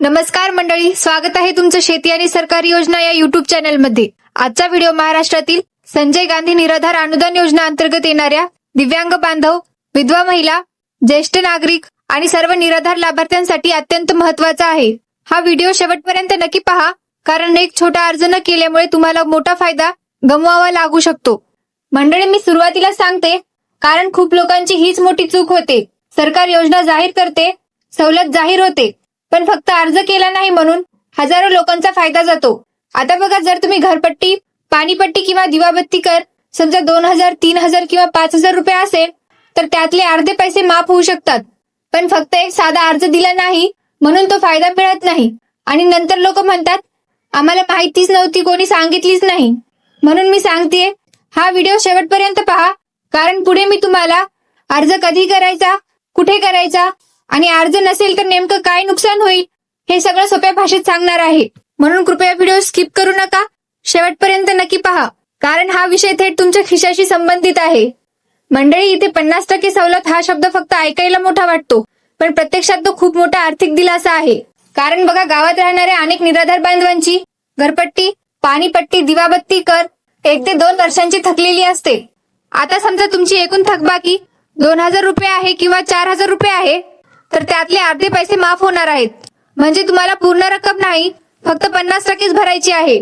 नमस्कार मंडळी स्वागत आहे तुमचं शेती आणि सरकारी योजना या युट्यूब चॅनलमध्ये. आजचा व्हिडिओ महाराष्ट्रातील संजय गांधी निराधार अनुदान योजना अंतर्गत येणाऱ्या दिव्यांग बांधव विधवा महिला ज्येष्ठ नागरिक आणि सर्व निराधार लाभार्थ्यांसाठी अत्यंत महत्त्वाचा आहे. हा व्हिडिओ शेवटपर्यंत नक्की पहा कारण एक छोटा अर्ज न केल्यामुळे तुम्हाला मोठा फायदा गमवावा लागू शकतो. मंडळी मी सुरुवातीला सांगते कारण खूप लोकांची हीच मोठी चूक होते. सरकार योजना जाहीर करते सवलत जाहीर होते. पण फक्त अर्ज केला नाही म्हणून हजारो लोकांचा फायदा जातो. आता बघा जर तुम्ही घरपट्टी पाणीपट्टी किंवा दिवाबत्ती कर समजा दोन हजार तीन हजार किंवा पाच हजार रुपये असेल तर त्यातले अर्धे पैसे माफ होऊ शकतात. पण फक्त एक साधा अर्ज दिला नाही म्हणून तो फायदा मिळत नाही. आणि नंतर लोक म्हणतात आम्हाला माहितीच नव्हती कोणी सांगितलीच नाही. म्हणून मी सांगते हा व्हिडिओ शेवटपर्यंत पहा कारण पुढे मी तुम्हाला अर्ज कधी करायचा कुठे करायचा आणि अर्ज नसेल तर नेमकं काय नुकसान होईल? हे सगळं सोप्या भाषेत सांगणार आहे. म्हणून कृपया व्हिडिओ स्किप करू नका. शेवटपर्यंत नक्की पहा. कारण हा विषय थेट तुमच्या खिशाशी संबंधित आहे. मंडळी इथे पन्नास टक्के सवलत हा शब्द फक्त ऐकायला मोठा वाटतो. पण प्रत्यक्षात तो खूप मोठा आर्थिक दिलासा आहे. कारण बघा गावात राहणाऱ्या अनेक निराधार बांधवांची घरपट्टी पाणीपट्टी दिवाबत्ती कर एक ते दोन वर्षांची थकलेली असते. आता समजा तुमची एकूण थकबाकी दोन हजार रुपये आहे किंवा चार हजार रुपये आहे तर त्यातले अर्धे पैसे माफ होणार आहेत. म्हणजे तुम्हाला पूर्ण रक्कम नाही फक्त पन्नास टक्केच भरायची आहे.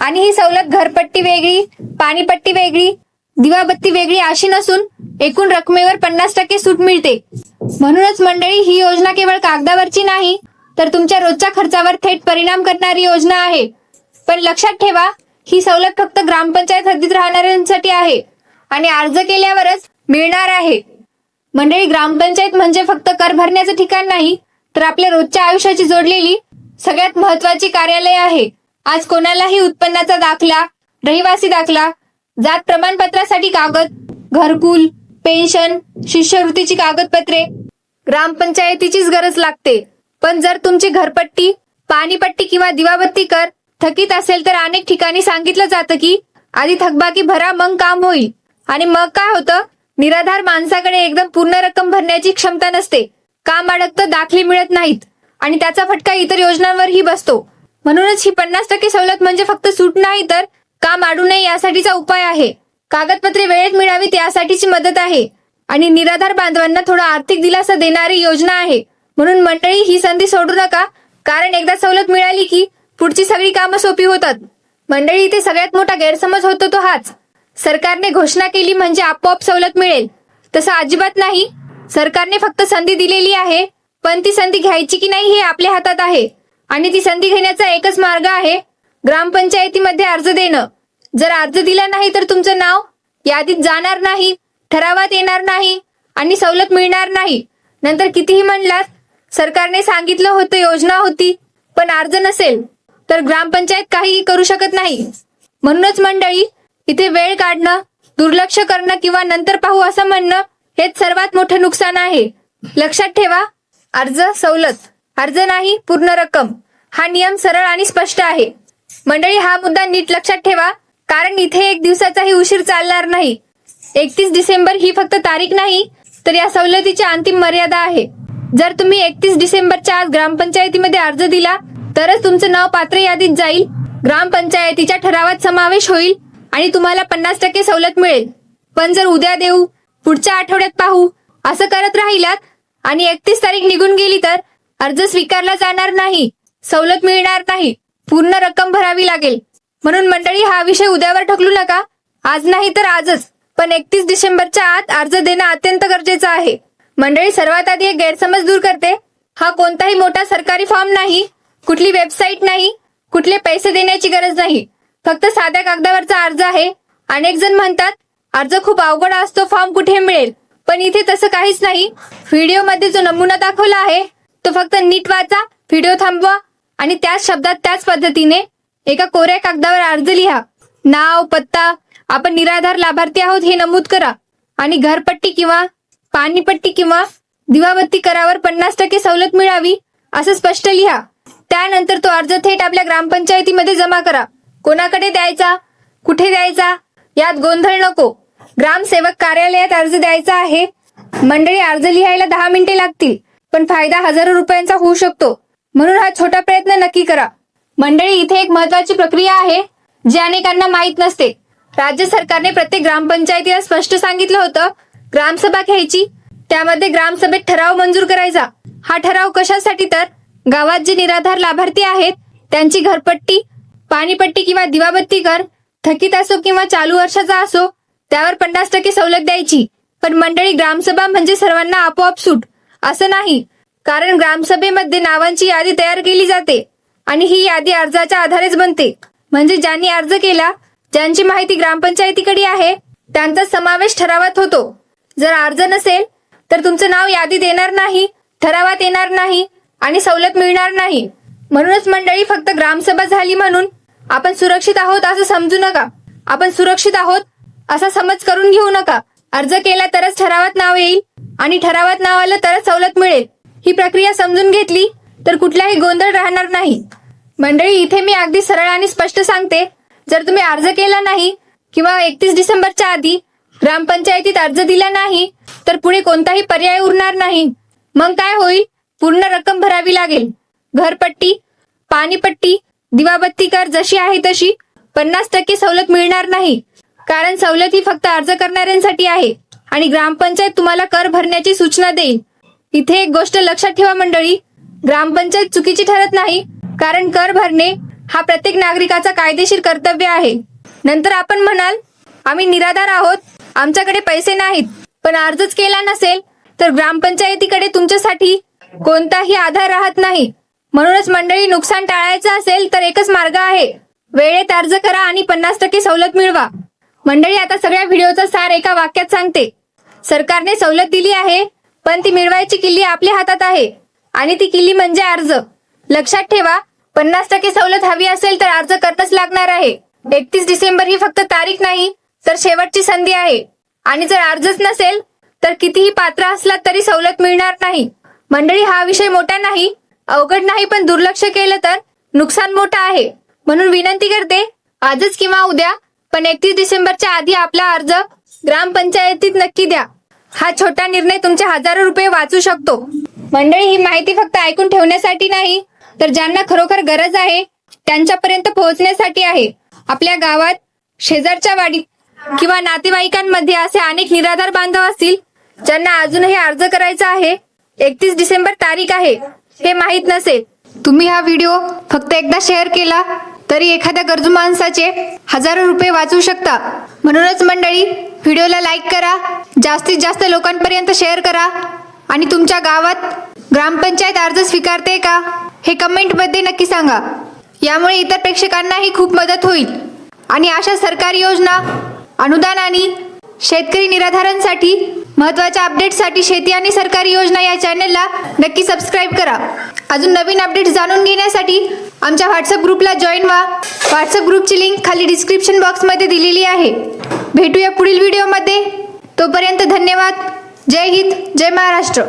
आणि ही सवलत घरपट्टी वेगळी पाणीपट्टी वेगळी दिवाबत्ती वेगळी अशी नसून एकूण रकमेवर पन्नास टक्के सूट मिळते. म्हणूनच मंडळी ही योजना केवळ कागदावरची नाही तर तुमच्या रोजच्या खर्चावर थेट परिणाम करणारी योजना आहे. पण लक्षात ठेवा ही सवलत फक्त ग्रामपंचायत हद्दीत राहणाऱ्यांसाठी आहे. आणि अर्ज केल्यावरच मिळणार आहे. मंडळी ग्रामपंचायत म्हणजे फक्त कर भरण्याचं ठिकाण नाही तर आपल्या रोजच्या आयुष्याची जोडलेली सगळ्यात महत्वाची कार्यालय आहे. आज कोणालाही उत्पन्नाचा दाखला रहिवासी दाखला जात प्रमाणपत्रासाठी कागद घरकुल पेन्शन शिष्यवृत्तीची कागदपत्रे ग्रामपंचायतीचीच गरज लागते. पण जर तुमची घरपट्टी पाणीपट्टी किंवा दिवाबत्ती कर थकीत असेल तर अनेक ठिकाणी सांगितलं जातं की आधी थकबाकी भरा मग काम होईल. आणि मग काय होतं? निराधार माणसाकडे एकदम पूर्ण रक्कम भरण्याची क्षमता नसते. काम अडकतं दाखले मिळत नाहीत. आणि त्याचा फटका इतर योजनांवरही बसतो. म्हणूनच ही पन्नास टक्के सवलत म्हणजे फक्त सूट नाही तर काम आडू नये यासाठीचा उपाय आहे. कागदपत्रे वेळेत मिळावीत यासाठीची मदत आहे. आणि निराधार बांधवांना थोडा आर्थिक दिलासा देणारी योजना आहे. म्हणून मंडळी ही संधी सोडू नका कारण एकदा सवलत मिळाली की पुढची सगळी कामं सोपी होतात. मंडळी इथे सगळ्यात मोठा गैरसमज होतो तो हाच. सरकारने घोषणा केली म्हणजे आपोआप सवलत मिळेल. तसं अजिबात नाही. सरकारने फक्त संधी दिलेली आहे पण ती संधी घ्यायची की नाही हे आपल्या हातात आहे. आणि ती संधी घेण्याचा एकच मार्ग आहे ग्रामपंचायतीमध्ये अर्ज देणं. जर अर्ज दिला नाही तर तुमचं नाव यादीत जाणार नाही ठरावात येणार नाही आणि सवलत मिळणार नाही. नंतर कितीही म्हणलात सरकारने सांगितलं होतं योजना होती पण अर्ज नसेल तर ग्रामपंचायत काहीही करू शकत नाही. म्हणूनच मंडळी इथे वेळ काढणं दुर्लक्ष करणं किंवा नंतर पाहू असं म्हणणं हेच सर्वात मोठं नुकसान आहे. लक्षात ठेवा अर्ज सवलत अर्ज नाही पूर्ण रक्कम. हा नियम सरळ आणि स्पष्ट आहे. मंडळी हा मुद्दा नीट लक्षात ठेवा कारण इथे एक दिवसाचाही उशीर चालणार नाही. एकतीस डिसेंबर ही फक्त तारीख नाही तर या सवलतीची अंतिम मर्यादा आहे. जर तुम्ही एकतीस डिसेंबरच्या आज ग्रामपंचायतीमध्ये अर्ज दिला तरच तुमचं नाव पात्र यादीत जाईल. ग्रामपंचायतीच्या ठरावात समावेश होईल. आणि तुम्हाला पन्नास टक्के सवलत मिळेल. पण जर उद्या देऊ पुढच्या आठवड्यात पाहू असं करत राहिलात आणि एकतीस तारीख निघून गेली तर अर्ज स्वीकारला जाणार नाही सवलत मिळणार नाही पूर्ण रक्कम भरावी लागेल. म्हणून मंडळी हा विषय उद्यावर ढकलू नका. आज नाही तर आजच. पण एकतीस डिसेंबरच्या आत अर्ज देणं अत्यंत गरजेचं आहे. मंडळी सर्वात आधी एक गैरसमज दूर करते. हा कोणताही मोठा सरकारी फॉर्म नाही कुठली वेबसाईट नाही कुठले पैसे देण्याची गरज नाही. फक्त साध्या कागदावरचा अर्ज आहे. अनेक जण म्हणतात अर्ज खूप अवघड असतो फॉर्म कुठे मिळेल? पण इथे तसं काहीच नाही. व्हिडिओमध्ये जो नमुना दाखवला आहे तो फक्त नीट वाचा व्हिडिओ थांबवा आणि त्याच शब्दात त्याच पद्धतीने एका कोऱ्या कागदावर अर्ज लिहा. नाव पत्ता आपण निराधार लाभार्थी आहोत हे नमूद करा आणि घरपट्टी किंवा पाणीपट्टी किंवा दिवाबत्ती करावर पन्नास टक्के सवलत मिळावी असं स्पष्ट लिहा. त्यानंतर तो अर्ज थेट आपल्या ग्रामपंचायतीमध्ये जमा करा. कोणाकडे द्यायचा? कुठे द्यायचा? यात गोंधळ नको. ग्रामसेवक कार्यालयात अर्ज द्यायचा आहे. मंडळी अर्ज लिहायला दहा मिनिटे लागतील पण फायदा हजारो रुपयांचा होऊ शकतो. म्हणून हा छोटा प्रयत्न नक्की करा. मंडळी इथे एक महत्वाची प्रक्रिया आहे जी अनेकांना माहीत नसते. राज्य सरकारने प्रत्येक ग्रामपंचायतीला स्पष्ट सांगितलं होतं ग्रामसभा घ्यायची. त्यामध्ये ग्रामसभेत ठराव मंजूर करायचा. हा ठराव कशासाठी तर? गावात जे निराधार लाभार्थी आहेत त्यांची घरपट्टी पाणीपट्टी किंवा दिवाबत्ती कर. थकीत असो किंवा चालू वर्षाचा असो त्यावर पन्नास टक्के सवलत द्यायची. पण मंडळी ग्रामसभा म्हणजे सर्वांना आपोआप सूट. असं नाही. कारण ग्रामसभेमध्ये नावांची यादी तयार केली जाते आणि ही यादी अर्जाच्या आधारेच बनते. म्हणजे ज्यांनी अर्ज केला ज्यांची माहिती ग्रामपंचायतीकडे आहे त्यांचा समावेश ठरावात होतो. जर अर्ज नसेल तर तुमचं नाव यादीत येणार नाही ठरावात येणार नाही आणि सवलत मिळणार नाही. म्हणूनच मंडळी फक्त ग्रामसभा झाली म्हणून आपण सुरक्षित आहोत असं समजू नका. आपण सुरक्षित आहोत असा समज करून घेऊ नका. अर्ज केला तरच ठरावात नाव येईल आणि ठरावात नाव आलं तरच सवलत मिळेल. ही प्रक्रिया समजून घेतली तर कुठलाही गोंधळ राहणार नाही. मंडळी इथे मी अगदी सरळ आणि स्पष्ट सांगते. जर तुम्ही अर्ज केला नाही किंवा एकतीस डिसेंबरच्या आधी ग्रामपंचायतीत अर्ज दिला नाही तर पुढे कोणताही पर्याय उरणार नाही. मग काय होईल? पूर्ण रक्कम भरावी लागेल. घरपट्टी पाणीपट्टी दिवाबत्ती कर जशी आहे तशी. पन्नास टक्के सवलत मिळणार नाही. कारण सवलत ही फक्त अर्ज करणाऱ्यांसाठी आहे. आणि ग्रामपंचायत तुम्हाला कर भरण्याची सूचना देईल. इथे एक गोष्ट लक्षात ठेवा मंडळी. ग्रामपंचायत चुकीची ठरत नाही. कारण कर भरणे हा प्रत्येक नागरिकाचा कायदेशीर कर्तव्य आहे. नंतर आपण म्हणाल आम्ही निराधार आहोत. आमच्याकडे पैसे नाहीत. पण अर्जच केला नसेल तर ग्रामपंचायतीकडे तुमच्यासाठी कोणताही आधार राहत नाही. म्हणूनच मंडळी नुकसान टाळायचं असेल तर एकच मार्ग आहे. वेळेत अर्ज करा आणि पन्नास टक्के सवलत मिळवा. मंडळी आता सगळ्या व्हिडिओचा सार एका वाक्यात सांगते. सरकारने सवलत दिली आहे पण ती मिळवायची किल्ली आपल्या हातात आहे. आणि ती किल्ली म्हणजे अर्ज. लक्षात ठेवा पन्नास टक्के सवलत हवी असेल तर अर्ज करणंच लागणार आहे. एकतीस डिसेंबर ही फक्त तारीख नाही तर शेवटची संधी आहे. आणि जर अर्जच नसेल तर कितीही पात्र असला तरी सवलत मिळणार नाही. मंडळी हा विषय मोठा नाही अवघड नाही पण दुर्लक्ष केलं तर नुकसान मोठं आहे. म्हणून विनंती करते आजच किंवा उद्या पण एकतीस डिसेंबरच्या आधी आपला अर्ज ग्रामपंचायतीत नक्की द्या. हा छोटा निर्णय तुमचे हजारो रुपये वाचू शकतो. मंडळी ही माहिती फक्त ऐकून ठेवण्यासाठी नाही तर ज्यांना खरोखर गरज आहे त्यांच्यापर्यंत पोहोचण्यासाठी आहे. आपल्या गावात शेजारच्या वाडीत किंवा नातेवाईकांमध्ये असे अनेक निराधार बांधव असतील ज्यांना अजूनही अर्ज करायचा आहे. एकतीस डिसेंबर तारीख आहे. हे माहीत नसेल तुम्ही हा व्हिडिओ फक्त एकदा शेअर केला तरी एखाद्या गरजू माणसाचे हजारो रुपये वाचू शकता. म्हणूनच मंडळी व्हिडिओला लाईक करा जास्तीत जास्त लोकांपर्यंत शेअर करा आणि तुमच्या गावात ग्रामपंचायत अर्ज स्वीकारते का हे कमेंटमध्ये नक्की सांगा. यामुळे इतर प्रेक्षकांनाही खूप मदत होईल. आणि अशा सरकारी योजना अनुदान आणि शेतकरी निराधारांसाठी महत्त्वाच्या अपडेट्ससाठी शेती आणि सरकारी योजना या चॅनेलला नक्की सबस्क्राईब करा. अजून नवीन अपडेट्स जाणून घेण्यासाठी आमच्या व्हॉट्सअप ग्रुपला जॉईन व्हा. व्हॉट्सअप ग्रुपची लिंक खाली डिस्क्रिप्शन बॉक्समध्ये दिलेली आहे. भेटूया पुढील व्हिडिओमध्ये. तोपर्यंत धन्यवाद. जय हिंद जय महाराष्ट्र.